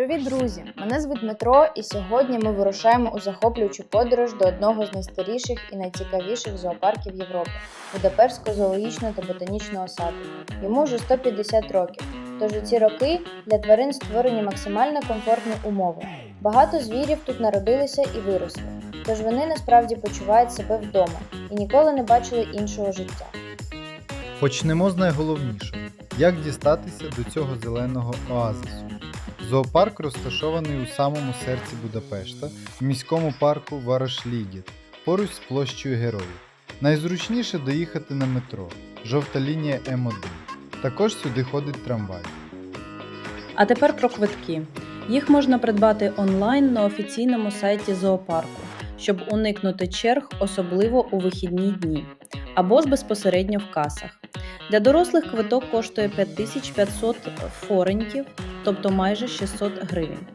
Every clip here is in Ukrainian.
Привіт, друзі! Мене звуть Дмитро, і сьогодні ми вирушаємо у захоплюючу подорож до одного з найстаріших і найцікавіших зоопарків Європи Будапештського зоологічного та ботанічного саду. Йому вже 150 років. Тож у ці роки для тварин створені максимально комфортні умови. Багато звірів тут народилися і виросли, тож вони насправді почувають себе вдома і ніколи не бачили іншого життя. Почнемо з найголовнішого: як дістатися до цього зеленого оазису. Зоопарк розташований у самому серці Будапешта, в міському парку Варашлігіт, поруч з площею Героїв. Найзручніше доїхати на метро, жовта лінія М1. Також сюди ходить трамвай. А тепер про квитки. Їх можна придбати онлайн на офіційному сайті зоопарку, щоб уникнути черг, особливо у вихідні дні, або ж безпосередньо в касах. Для дорослих квиток коштує 5500 форентів, тобто майже 600 гривень.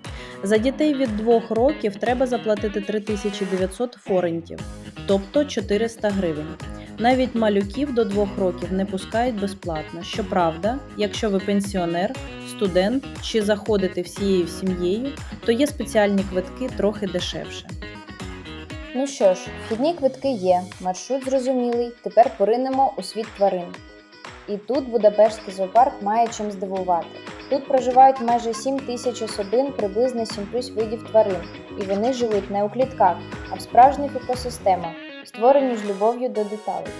За дітей від 2 років треба заплатити 3900 форентів, тобто 400 гривень. Навіть малюків до 2 років не пускають безплатно. Щоправда, якщо ви пенсіонер, студент чи заходите всією сім'єю, то є спеціальні квитки трохи дешевше. Ну що ж, вхідні квитки є, маршрут зрозумілий, тепер поринемо у світ тварин. І тут Будапештський зоопарк має чим здивувати. Тут проживають майже 7 тисяч особин, приблизно 7 плюс видів тварин, і вони живуть не у клітках, а в справжніх екосистемах, створені з любов'ю до деталей.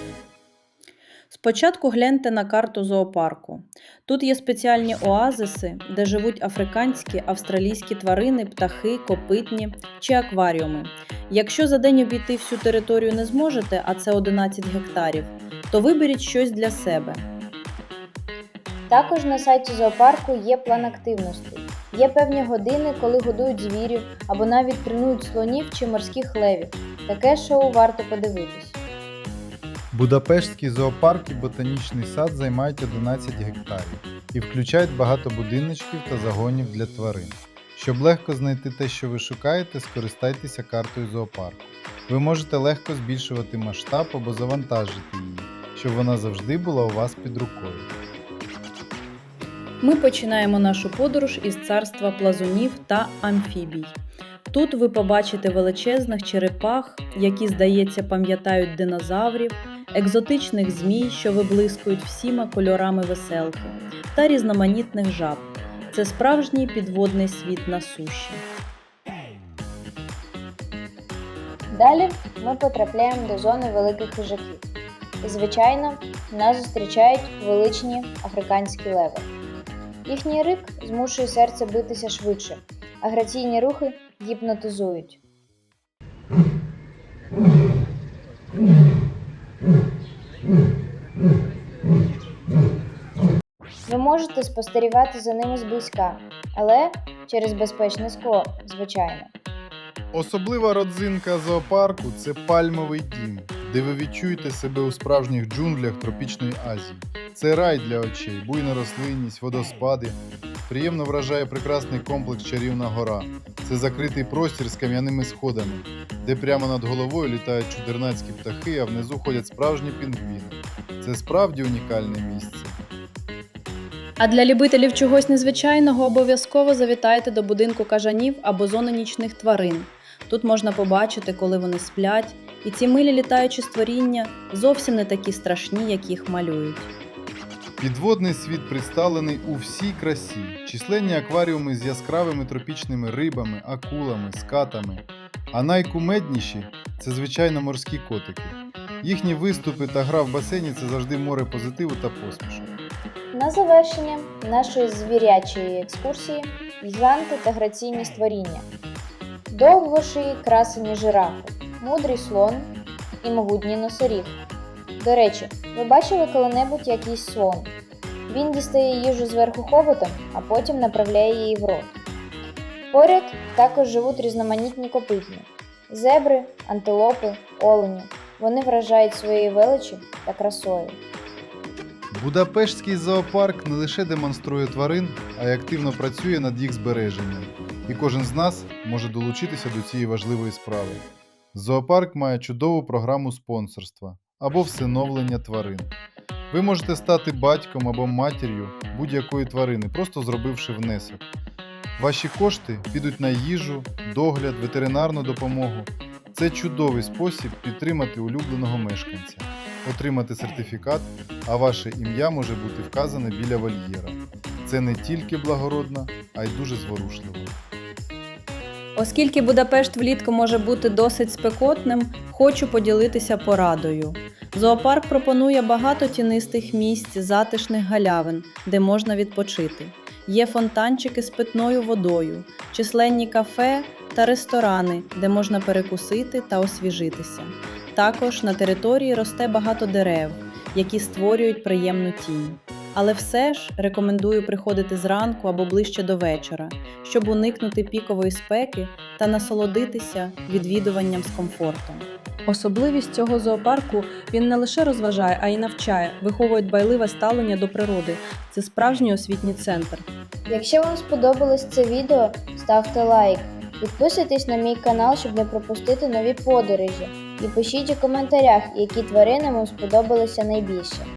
Спочатку гляньте на карту зоопарку. Тут є спеціальні оазиси, де живуть африканські, австралійські тварини, птахи, копитні чи акваріуми. Якщо за день обійти всю територію не зможете, а це 11 гектарів, то виберіть щось для себе. Також на сайті зоопарку є план активностей. Є певні години, коли годують звірів або навіть тренують слонів чи морських левів. Таке шоу варто подивитись. Будапештський зоопарк і ботанічний сад займають 11 гектарів і включають багато будиночків та загонів для тварин. Щоб легко знайти те, що ви шукаєте, скористайтеся картою зоопарку. Ви можете легко збільшувати масштаб або завантажити її, щоб вона завжди була у вас під рукою. Ми починаємо нашу подорож із царства плазунів та амфібій. Тут ви побачите величезних черепах, які, здається, пам'ятають динозаврів, екзотичних змій, що виблискують всіма кольорами веселки, та різноманітних жаб. Це справжній підводний світ на суші. Далі ми потрапляємо до зони великих хижаків. Звичайно, нас зустрічають величні африканські леви. Їхній рик змушує серце битися швидше, а граційні рухи гіпнотизують. Ви можете спостерігати за ними зблизька, але через безпечне скло, звичайно. Особлива родзинка зоопарку це пальмовий дім, де ви відчуєте себе у справжніх джунглях тропічної Азії. Це рай для очей, буйна рослинність, водоспади. Приємно вражає прекрасний комплекс Чарівна гора. Це закритий простір з кам'яними сходами, де прямо над головою літають чудернацькі птахи, а внизу ходять справжні пінгвіни. Це справді унікальне місце. А для любителів чогось незвичайного обов'язково завітайте до будинку кажанів або зони нічних тварин. Тут можна побачити, коли вони сплять, і ці милі літаючі створіння зовсім не такі страшні, як їх малюють. Підводний світ представлений у всій красі. Численні акваріуми з яскравими тропічними рибами, акулами, скатами. А найкумедніші це звичайно морські котики. Їхні виступи та гра в басейні це завжди море позитиву та посмішок. На завершення нашої звірячої екскурсії гіганти та граційні створіння. Довгошиї красені жирафи, мудрий слон і могутній носоріг. До речі, ви бачили коли-небудь якийсь слон? Він дістає їжу зверху хоботом, а потім направляє її в рот. Поряд також живуть різноманітні копитні зебри, антилопи, олені. Вони вражають своєю величі та красою. Будапештський зоопарк не лише демонструє тварин, а й активно працює над їх збереженням. І кожен з нас може долучитися до цієї важливої справи. Зоопарк має чудову програму спонсорства або всиновлення тварин. Ви можете стати батьком або матір'ю будь-якої тварини, просто зробивши внесок. Ваші кошти підуть на їжу, догляд, ветеринарну допомогу. Це чудовий спосіб підтримати улюбленого мешканця, отримати сертифікат, а ваше ім'я може бути вказане біля вольєра. Це не тільки благородно, а й дуже зворушливо. Оскільки Будапешт влітку може бути досить спекотним, хочу поділитися порадою. Зоопарк пропонує багато тінистих місць, затишних галявин, де можна відпочити. Є фонтанчики з питною водою, численні кафе та ресторани, де можна перекусити та освіжитися. Також на території росте багато дерев, які створюють приємну тінь. Але все ж рекомендую приходити зранку або ближче до вечора, щоб уникнути пікової спеки та насолодитися відвідуванням з комфортом. Особливість цього зоопарку він не лише розважає, а й навчає, виховує дбайливе ставлення до природи. Це справжній освітній центр. Якщо вам сподобалось це відео, ставте лайк, підписуйтесь на мій канал, щоб не пропустити нові подорожі. І пишіть у коментарях, які тварини вам сподобалися найбільше.